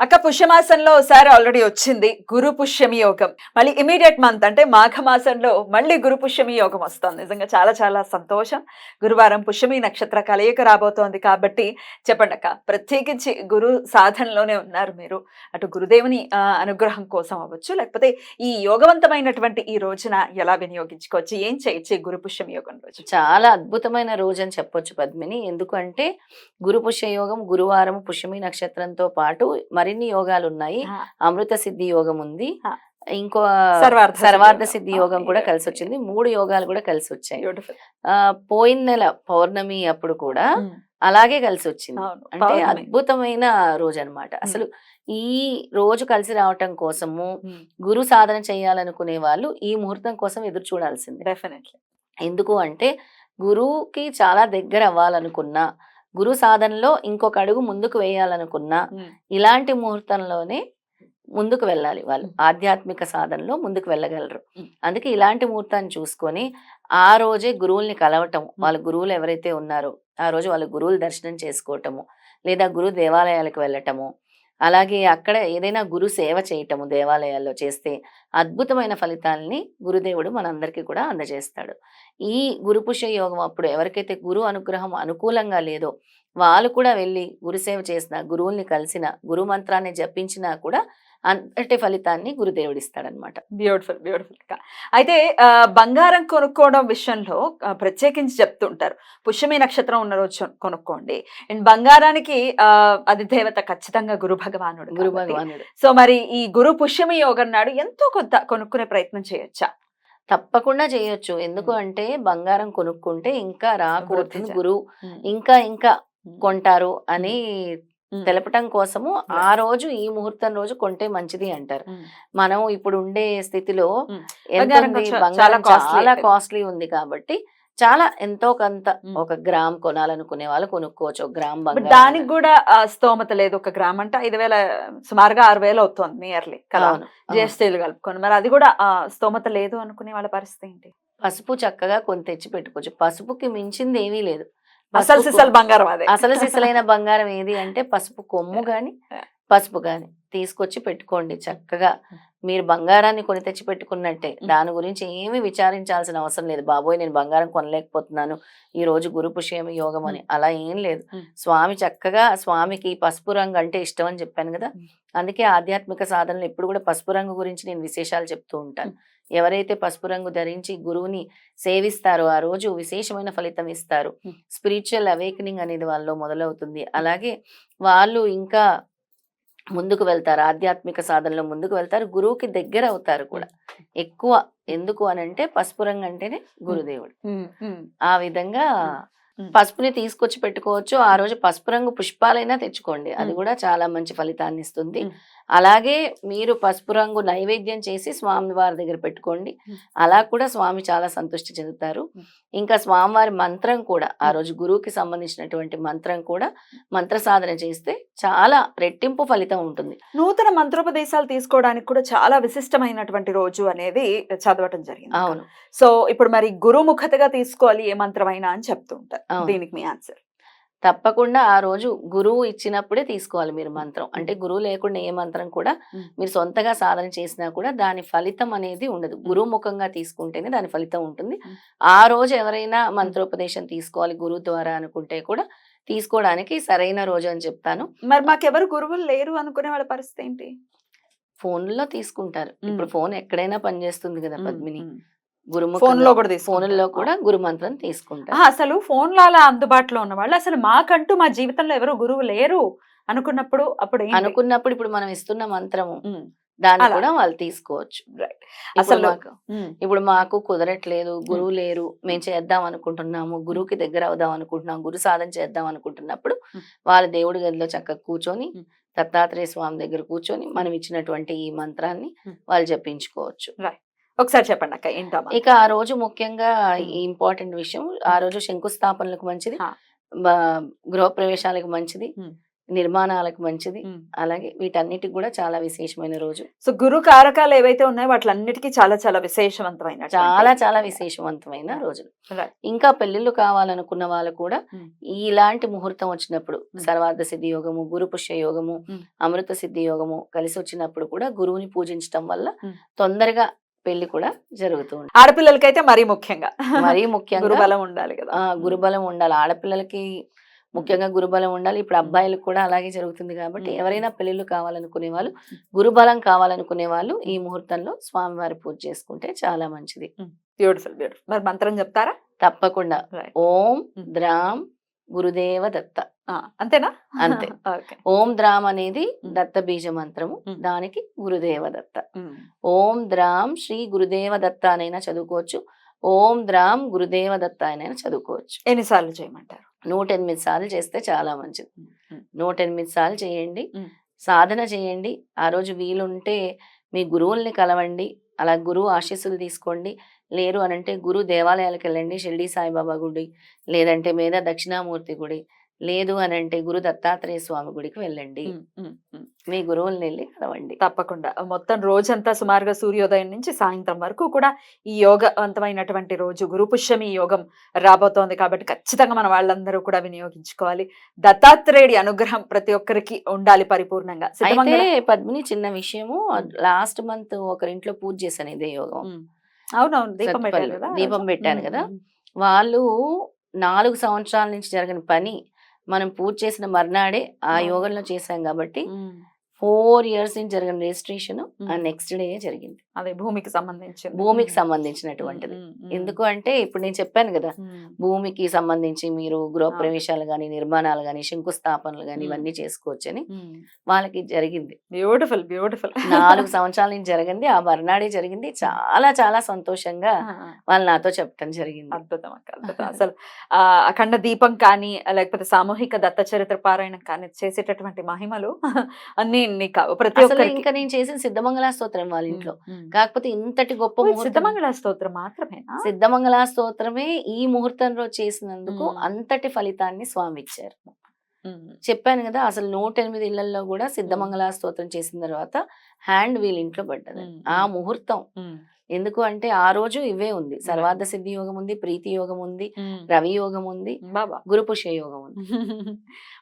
అక్క పుష్యమాసంలో ఒకసారి ఆల్రెడీ వచ్చింది గురు పుష్యమి యోగం. మళ్ళీ ఇమీడియట్ మంత్ అంటే మాఘమాసంలో మళ్ళీ గురు పుష్యమి యోగం వస్తుంది. నిజంగా చాలా చాలా సంతోషం. గురువారం పుష్యమి నక్షత్ర కలయిక రాబోతోంది కాబట్టి చెప్పండి అక్క ప్రత్యేకించి గురు సాధనలోనే ఉన్నారు మీరు. అటు గురుదేవుని ఆ, అనుగ్రహం కోసం అవ్వచ్చు లేకపోతే ఈ యోగవంతమైనటువంటి ఈ రోజున ఎలా వినియోగించుకోవచ్చు ఏం చేయొచ్చు గురు పుష్యమి యోగం రోజు? చాలా అద్భుతమైన రోజు అని చెప్పొచ్చు పద్మిని. ఎందుకంటే గురు పుష్య యోగం గురువారం పుష్యమి నక్షత్రంతో పాటు మరి మరిన్ని యోగాలు ఉన్నాయి అమృత సిద్ధి యోగం ఉంది. ఇంకో సర్వార్థ సిద్ధి యోగం. కూడా కలిసి. వచ్చింది మూడు యోగాలు కూడా కలిసి వచ్చాయి పోయిన నెల పౌర్ణమి అప్పుడు కూడా అలాగే కలిసి వచ్చింది అంటే. అద్భుతమైన రోజు అన్నమాట అసలు ఈ రోజు కలిసి రావటం కోసము గురు సాధన చేయాలనుకునే వాళ్ళు ఈ ముహూర్తం కోసం ఎదురు చూడాల్సిందే. డెఫినెట్లీ ఎందుకు అంటే గురువుకి చాలా దగ్గర అవ్వాలనుకున్నా గురు సాధనలో ఇంకొక అడుగు ముందుకు వేయాలనుకున్నా ఇలాంటి ముహూర్తంలోనే ముందుకు వెళ్ళాలి వాళ్ళు. ఆధ్యాత్మిక సాధనలో ముందుకు వెళ్ళగలరు. అందుకే ఇలాంటి ముహూర్తాన్ని చూసుకొని ఆ రోజే గురువుల్ని కలవటం వాళ్ళ గురువులు ఎవరైతే ఉన్నారో ఆ రోజు వాళ్ళ గురువుల దర్శనం చేసుకోవటము లేదా గురు దేవాలయాలకు వెళ్ళటము అలాగే అక్కడ ఏదైనా గురు సేవ చేయటము దేవాలయాల్లో చేస్తే అద్భుతమైన ఫలితాలని గురుదేవుడు మనందరికీ కూడా అందజేస్తాడు. ఈ గురుపుష యోగం అప్పుడు ఎవరికైతే గురు అనుగ్రహం అనుకూలంగా లేదో వాళ్ళు కూడా వెళ్ళి గురుసేవ చేసిన గురువుల్ని కలిసిన గురు మంత్రాన్ని జపించినా కూడా అంతటి ఫలితాన్ని గురుదేవుడు ఇస్తాడనమాట బ్యూటిఫుల్ బ్యూటిఫుల్ అయితే బంగారం కొనుక్కోవడం విషయంలో ప్రత్యేకించి చెప్తుంటారు. పుష్యమి నక్షత్రం ఉన్న రోజు కొనుక్కోండి. అండ్ బంగారానికి ఆ, అది దేవత ఖచ్చితంగా గురు భగవానుడు గురు. భగవానుడు. సో మరి ఈ గురు పుష్యమి యోగం నాడు ఎంతో కొంత కొనుక్కునే ప్రయత్నం చేయొచ్చా? తప్పకుండా చేయొచ్చు. ఎందుకు అంటే బంగారం కొనుక్కుంటే ఇంకా రాకూడదు గురువు ఇంకా ఇంకా కొంటారు అని. తెలపటం కోసము ఆ రోజు ఈ ముహూర్తం రోజు కొంటే మంచిది అంటారు. మనం ఇప్పుడు ఉండే స్థితిలో బంగారం చాలా. కాస్ట్లీ ఉంది కాబట్టి చాలా ఎంతో కొంత. ఒక గ్రామ్ కొనాలనుకునే వాళ్ళు కొనుక్కోవచ్చు. ఒక గ్రామ్ దానికి కూడా స్తోమత లేదు. ఒక గ్రామ్ అంటే ఐదు వేల సుమారుగా ఆరు వేలు అవుతుంది నియర్లీ కదా. అవును. జిఎస్టీలు కలుపుకొని. మరి అది కూడా స్తోమత లేదు అనుకునే వాళ్ళ పరిస్థితి ఏంటి? పసుపు చక్కగా కొంత తెచ్చి పెట్టుకోవచ్చు పసుపుకి మించింది ఏమీ లేదు. అసలు సిసలు బంగారం అదే. అసలు సిసలైన బంగారం ఏది అంటే పసుపు కొమ్ము గాని పసుపు గాని తీసుకొచ్చి పెట్టుకోండి చక్కగా. మీరు బంగారాన్ని కొని తెచ్చి పెట్టుకున్నట్టే దాని గురించి ఏమీ విచారించాల్సిన అవసరం లేదు. బాబోయ్ నేను బంగారం కొనలేకపోతున్నాను. ఈ రోజు గురు పుష్యం యోగం అని. అలా ఏం లేదు. స్వామి చక్కగా స్వామికి పసుపు రంగు అంటే ఇష్టం అని చెప్పాను కదా. అందుకే ఆధ్యాత్మిక సాధనలు ఎప్పుడు కూడా పసుపు రంగు గురించి నేను విశేషాలు చెప్తూ ఉంటాను. ఎవరైతే పసుపు రంగు ధరించి గురువుని సేవిస్తారో ఆ రోజు విశేషమైన ఫలితం ఇస్తారు. స్పిరిచువల్ అవేకనింగ్ అనేది వాళ్ళలో మొదలవుతుంది. అలాగే వాళ్ళు ఇంకా ముందుకు వెళ్తారు. ఆధ్యాత్మిక సాధనలో ముందుకు వెళ్తారు. గురువుకి దగ్గర అవుతారు కూడా. ఎక్కువ ఎందుకు అని అంటే పసుపు రంగు అంటేనే గురుదేవుడు. ఆ విధంగా. పసుపుని తీసుకొచ్చి పెట్టుకోవచ్చు. ఆ రోజు పసుపు రంగు పుష్పాలైనా తెచ్చుకోండి. అది. కూడా చాలా మంచి ఫలితాన్ని ఇస్తుంది. అలాగే మీరు పసుపు రంగు నైవేద్యం చేసి స్వామి వారి దగ్గర పెట్టుకోండి. అలా కూడా స్వామి చాలా సంతృష్టి చెందుతారు. ఇంకా స్వామివారి మంత్రం కూడా ఆ. రోజు గురువుకి సంబంధించినటువంటి మంత్రం కూడా మంత్ర సాధన చేస్తే చాలా రెట్టింపు ఫలితం ఉంటుంది నూతన మంత్రోపదేశాలు తీసుకోవడానికి కూడా చాలా విశిష్టమైనటువంటి రోజు అనేది చదవటం జరిగింది అవును సో ఇప్పుడు మరి గురుముఖతగా తీసుకోవాలి ఏ మంత్రమైనా అని చెప్తూ ఉంటారు. దీనికి మీ ఆన్సర్ తప్పకుండా ఆ రోజు గురువు ఇచ్చినప్పుడే తీసుకోవాలి మీరు మంత్రం. అంటే గురువు లేకుండా ఏ మంత్రం కూడా. మీరు సొంతగా సాధన చేసినా కూడా దాని ఫలితం అనేది ఉండదు. గురువు ముఖంగా తీసుకుంటేనే దాని ఫలితం ఉంటుంది. ఆ రోజు ఎవరైనా మంత్రోపదేశం తీసుకోవాలి గురువు ద్వారా అనుకుంటే కూడా తీసుకోవడానికి సరైన రోజు అని చెప్తాను. మరి మాకెవరు గురువులు లేరు అనుకునే వాళ్ళ పరిస్థితి ఏంటి? ఫోన్లో తీసుకుంటారు. ఇప్పుడు ఫోన్ ఎక్కడైనా పనిచేస్తుంది కదా పద్మిని. గురుముఖంగా- ఫోన్లో కూడా తీసుకుంటారు. ఫోన్లో కూడా అసలు ఫోన్లో అలా అందుబాటులో ఉన్న వాళ్ళు అసలు మాకంటూ మా జీవితంలో ఎవరు గురువు లేరు అనుకున్నప్పుడు అప్పుడు? అనుకున్నప్పుడు ఇప్పుడు మనం ఇస్తున్న మంత్రము దాన్ని. కూడా వాళ్ళు తీసుకోవచ్చు అసలు- ఇప్పుడు మాకు కుదరట్లేదు గురువు లేరు మేము చేద్దాం అనుకుంటున్నాము గురువుకి దగ్గర అవుదాం అనుకుంటున్నాం గురు సాధన చేద్దాం అనుకుంటున్నప్పుడు. వాళ్ళ దేవుడి గదిలో చక్కగా కూర్చొని. దత్తాత్రేయ స్వామి దగ్గర కూర్చొని మనం ఇచ్చినటువంటి ఈ మంత్రాన్ని. వాళ్ళు జపించుకోవచ్చు ఒకసారి చెప్పండి అక్క ఏంటమ్మా ఇక ఆ రోజు ముఖ్యంగా ఈ ఇంపార్టెంట్ విషయం ఆ రోజు శంకుస్థాపనలకు మంచిది గృహప్రవేశాలకు మంచిది. నిర్మాణాలకు మంచిది. అలాగే వీటన్నిటికి కూడా చాలా విశేషమైన రోజు సో గురు కారకాలు ఏవైతే ఉన్నాయో వాటిలన్నిటికీ చాలా చాలా విశేషవంతమైన చాలా చాలా విశేషవంతమైన రోజులు. ఇంకా పెళ్ళిళ్ళు కావాలనుకున్న వాళ్ళు కూడా. ఇలాంటి ముహూర్తం వచ్చినప్పుడు. సర్వార్థ సిద్ధి యోగము గురు పుష్య యోగము. అమృత సిద్ధి యోగము కలిసి వచ్చినప్పుడు కూడా గురువుని పూజించడం వల్ల. తొందరగా పెళ్ళి కూడా జరుగుతూ ఉంటుంది. ఆడపిల్లలకైతే మరీ ముఖ్యంగా. మరీ ముఖ్యంగా గురుబలం ఉండాలి కదా. గురుబలం ఉండాలి. ఆడపిల్లలకి ముఖ్యంగా గురుబలం ఉండాలి. ఇప్పుడు అబ్బాయిలకు కూడా అలాగే జరుగుతుంది కాబట్టి. ఎవరైనా పెళ్ళిళ్ళు కావాలనుకునే వాళ్ళు గురుబలం కావాలనుకునే వాళ్ళు ఈ ముహూర్తంలో స్వామివారి పూజ చేసుకుంటే చాలా మంచిది. బ్యూటిఫుల్ బ్యూటిఫుల్ మరి మంత్రం చెప్తారా? తప్పకుండా. ఓం. ద్రామ్ గురుదేవ దత్త. అంతేనా? అంతే. ఓం ద్రామ్ అనేది. దత్త బీజ మంత్రము. దానికి గురుదేవ దత్త. ఓం ద్రామ్ శ్రీ గురుదేవ దత్త అనైనా చదువుకోవచ్చు. ఓం ద్రామ్ గురుదేవ దత్త అనైనా చదువుకోవచ్చు. ఎన్నిసార్లు చేయమంటారు? నూట ఎనిమిది సార్లు చేస్తే చాలా మంచిది. నూట ఎనిమిది సార్లు చేయండి. సాధన చేయండి. ఆ రోజు వీలుంటే మీ గురువుల్ని కలవండి. అలా గురువు ఆశీస్సులు తీసుకోండి. లేరు అనంటే గురు దేవాలయాలకు వెళ్ళండి షిరిడి సాయిబాబా గుడి లేదంటే మీద దక్షిణామూర్తి గుడి లేదు అనంటే గురు దత్తాత్రేయ స్వామి గుడికి వెళ్ళండి. మీ గురువుల్ని వెళ్ళి కలవండి తప్పకుండా మొత్తం రోజంతా సుమారుగా సూర్యోదయం నుంచి సాయంత్రం వరకు కూడా ఈ యోగవంతమైనటువంటి రోజు గురు పుష్యమి యోగం రాబోతోంది కాబట్టి ఖచ్చితంగా మన వాళ్ళందరూ కూడా వినియోగించుకోవాలి దత్తాత్రేయుడి అనుగ్రహం ప్రతి ఒక్కరికి ఉండాలి పరిపూర్ణంగా అయితే పద్మిని చిన్న విషయము. లాస్ట్ మంత్ ఒకరింట్లో పూజ చేశాను ఇదే యోగం. అవునవును దీపం సత్తుపల్లి. కదా దీపం? పెట్టాను కదా. వాళ్ళు నాలుగు సంవత్సరాల నుంచి జరగని పని మనం పూజ చేసిన మర్నాడే ఆ. యోగంలో చేశాం కాబట్టి. ఫోర్ ఇయర్స్ నుంచి జరిగిన రిజిస్ట్రేషన్ ఆ. నెక్స్ట్ డే జరిగింది అదే భూమికి సంబంధించింది. భూమికి. సంబంధించినటువంటిది. ఎందుకు అంటే ఇప్పుడు నేను చెప్పాను కదా. భూమికి సంబంధించి మీరు గృహప్రవేశాలు గాని నిర్మాణాలు గాని శంకుస్థాపనలు గాని మ్మ్. ఇవన్నీ చేసుకోవచ్చని. వాళ్ళకి జరిగింది. బ్యూటిఫుల్ బ్యూటిఫుల్ నాలుగు సంవత్సరాల నుంచి జరిగింది ఆ మర్నాడే జరిగింది. చాలా చాలా సంతోషంగా వాళ్ళు నాతో చెప్పడం జరిగింది. అద్భుతం అద్భుతం. అసలు ఆ అఖండ దీపం కానీ లేకపోతే సామూహిక దత్త చరిత్ర పారాయణం కానీ చేసేటటువంటి మహిమలు అన్ని ప్రతి ఒక్కరికి ఇంకా నేను చేసిన సిద్ధమంగళ స్తోత్రం వాళ్ళ ఇంట్లో. కాకపోతే ఇంతటి గొప్ప సిద్ధమంగళ స్తోత్రం మాత్రమేనా? సిద్ధమంగళ స్తోత్రమే ఈ ముహూర్తంలో చేసినందుకు. అంతటి ఫలితాన్ని స్వామి ఇచ్చారు చెప్పాను కదా అసలు నూట ఎనిమిది ఇళ్ళలో కూడా సిద్ధమంగళ స్తోత్రం చేసిన తర్వాత హ్యాండ్ వీల్ ఇంట్లో పడ్డది. ఆ ముహూర్తం ఎందుకు అంటే ఆ రోజు ఇవే ఉంది. సర్వార్థ సిద్ధి యోగం ఉంది ప్రీతి యోగం ఉంది. రవి యోగం ఉంది బాబా. గురుపుష్య యోగం ఉంది.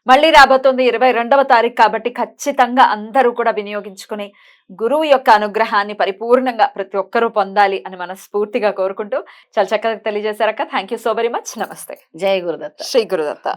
మళ్ళీ రాబోతుంది ఇరవై రెండవ తారీఖు కాబట్టి ఖచ్చితంగా అందరూ కూడా వినియోగించుకుని గురువు యొక్క అనుగ్రహాన్ని పరిపూర్ణంగా ప్రతి ఒక్కరూ పొందాలి అని మనస్ఫూర్తిగా కోరుకుంటూ చాలా చక్కగా తెలియజేశారక్క thank you so very much నమస్తే. జయ గురుదత్త. శ్రీ గురుదత్త.